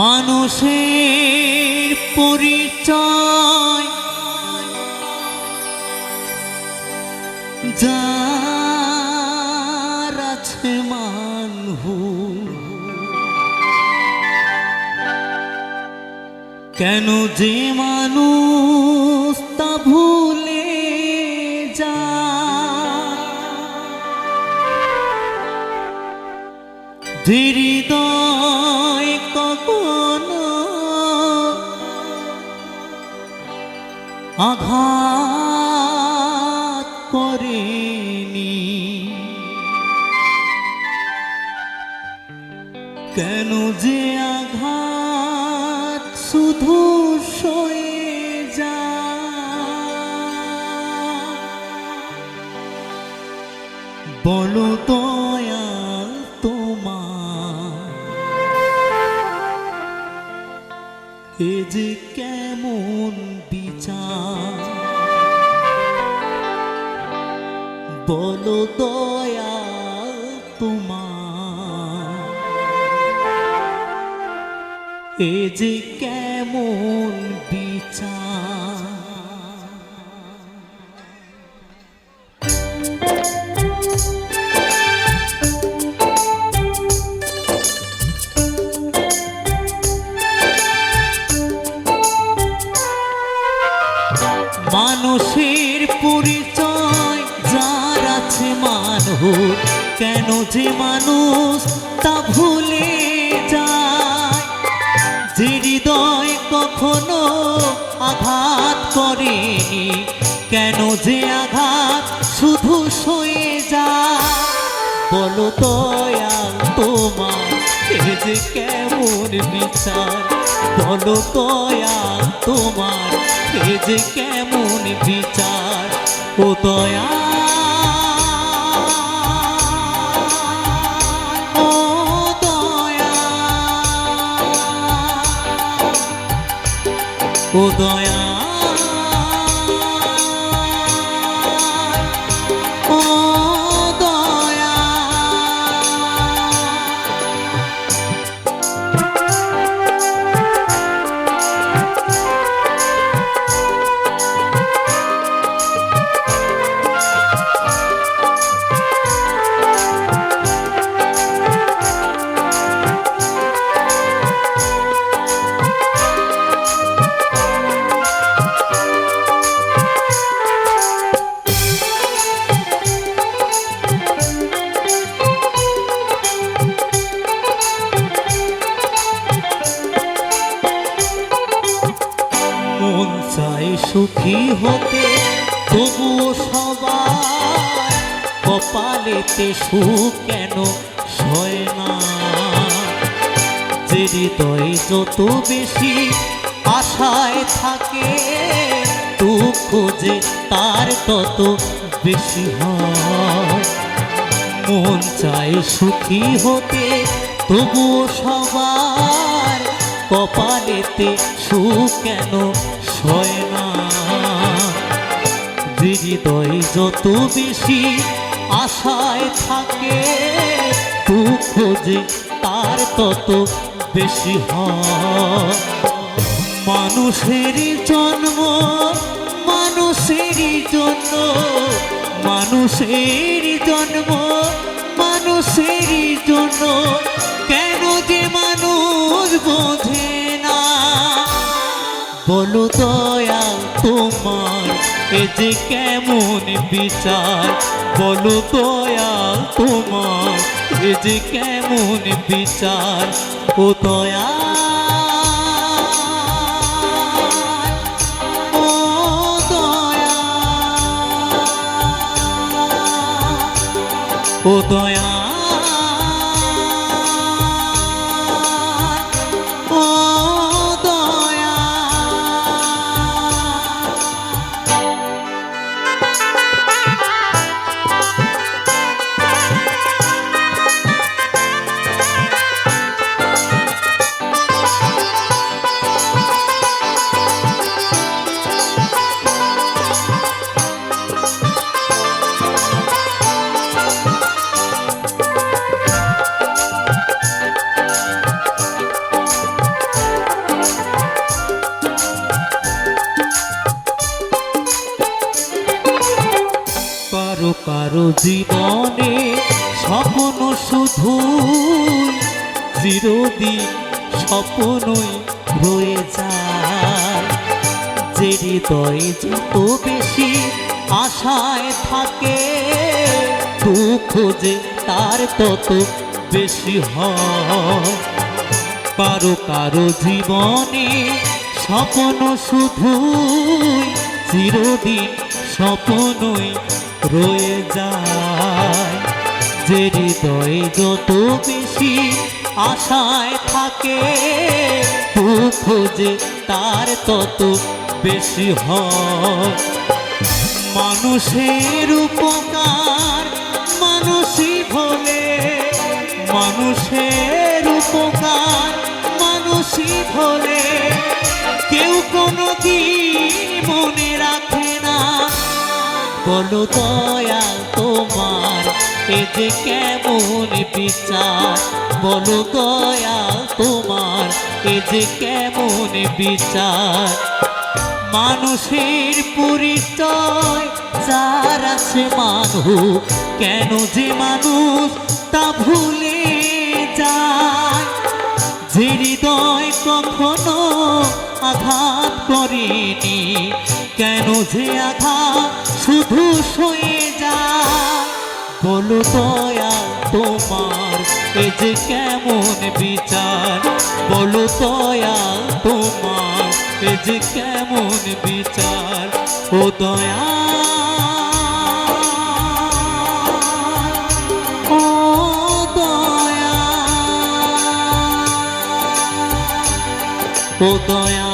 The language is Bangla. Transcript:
মানুষের পরিচয়। যার আছে মানহু। কেন যে মানুষ তা ভুলে যা হৃদয় আঘাত করেনি। কেন যে আঘাত শুধু সয়ে যায়? বলো দয়াল তোমার এ যে কেমন বিচার বলো দয়া তোমার এ যে কেমন মানুষের পরিচয়, যার আছে মানব কেন যে মানুষ তা ভুলে যায়? যে হৃদয় কখনো আঘাত করেনি, কেন যে আঘাত শুধু সয়ে যায়? বলো দয়াল তোমার যে কেমন বিচার? বলো দয়াল তোমার এ যে কেমন বিচার? ও দয়া। ও দয়া। সুখী হতে? তবুও সবার কপালেতে সুখ কেন সয় না? যে যত বেশি আশায় থাকে, দুঃখ যে তার তত বেশি হয়। মন চায় সুখী হতে, তবুও সবার কপালেতে সুখ কেন সয় না? হৃদয় যত বেশি আশায় থাকে, দুঃখ যে তার তত বেশি হয়। মানুষের জন্ম, মানুষেরই জন্য মানুষের জন্ম, মানুষেরই জন্য। কেন যে মানুষ বোঝে না? বলো দয়া তোমার এ যে কেমন বিচার? বলো দয়া তোমার, এ যে কেমন বিচার? ও দয়া ও দয়া জীবনে স্বপ্ন শুধু চিরদিন স্বপ্নই রয়ে যায়। যে হৃদয়ে যত বেশি আশায় থাকে, দুঃখ যে তার তত বেশি হয়। কারও কারও জীবনে স্বপ্ন শুধু চিরদিন স্বপ্নই রয়ে যায়। যে হৃদয়ে যত বেশি আশায় থাকে, দুঃখ তার তত বেশি হয়। মানুষের উপকার বলো দয়া তোমার, এ যে কেমন বিচার? বলো দয়া তোমার, এ যে কেমন বিচার? মানুষের পরিচয় যার আছে মানুষ কেন যে মানুষ তা ভুলে যায়? যে হৃদয় কখনো আঘাত করেনি কেন যে আঘাত শুধু সয়ে যায় বলো দয়া তোমার, এ যে কেমন বিচার? বলো দয়া তোমার, এ যে কেমন বিচার? ও দয়া। ও দয়া।